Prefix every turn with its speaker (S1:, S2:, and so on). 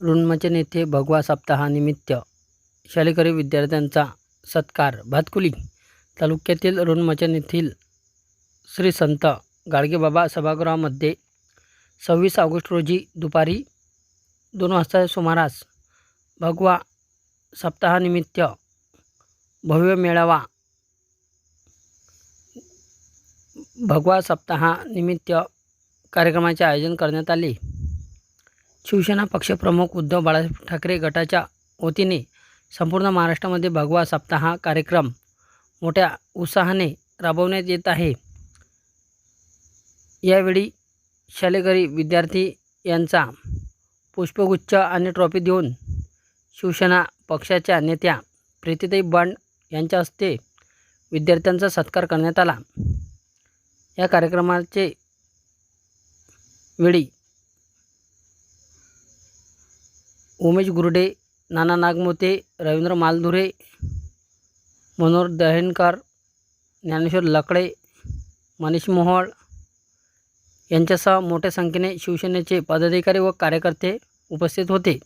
S1: रुणमचन येथे भगवा सप्ताहानिमित्त शालेकरी विद्यार्थ्यांचा सत्कार. भातकुली तालुक्यातील रुणमचन येथील श्री संत गाडगेबाबा सभागृहामध्ये सव्वीस ऑगस्ट रोजी दुपारी दोन वाजता सुमारास भगवा सप्ताहानिमित्त भव्य मेळावा भगवा सप्ताहानिमित्त कार्यक्रमाचे आयोजन करण्यात आले. शिवसेना पक्षप्रमुख उद्धव बाळासाहेब ठाकरे गटाच्या वतीने संपूर्ण महाराष्ट्रामध्ये भगवा सप्ताह हा कार्यक्रम मोठ्या उत्साहाने राबवण्यात येत आहे. यावेळी शालेकरी विद्यार्थी यांचा पुष्पगुच्छ आणि ट्रॉफी देऊन शिवसेना पक्षाच्या नेत्या प्रीतीताई बंड यांच्या हस्ते विद्यार्थ्यांचा सत्कार करण्यात आला. या कार्यक्रमाचे वेळी उमेश गुरडे नाना नागमोते रवींद्र मालधुरे मनोहर दहेनकर ज्ञानेश्वर लकडे मनीष मोहोळ यांच्यासह मोठ्या संख्येने शिवसेनेचे पदाधिकारी व कार्यकर्ते उपस्थित होते.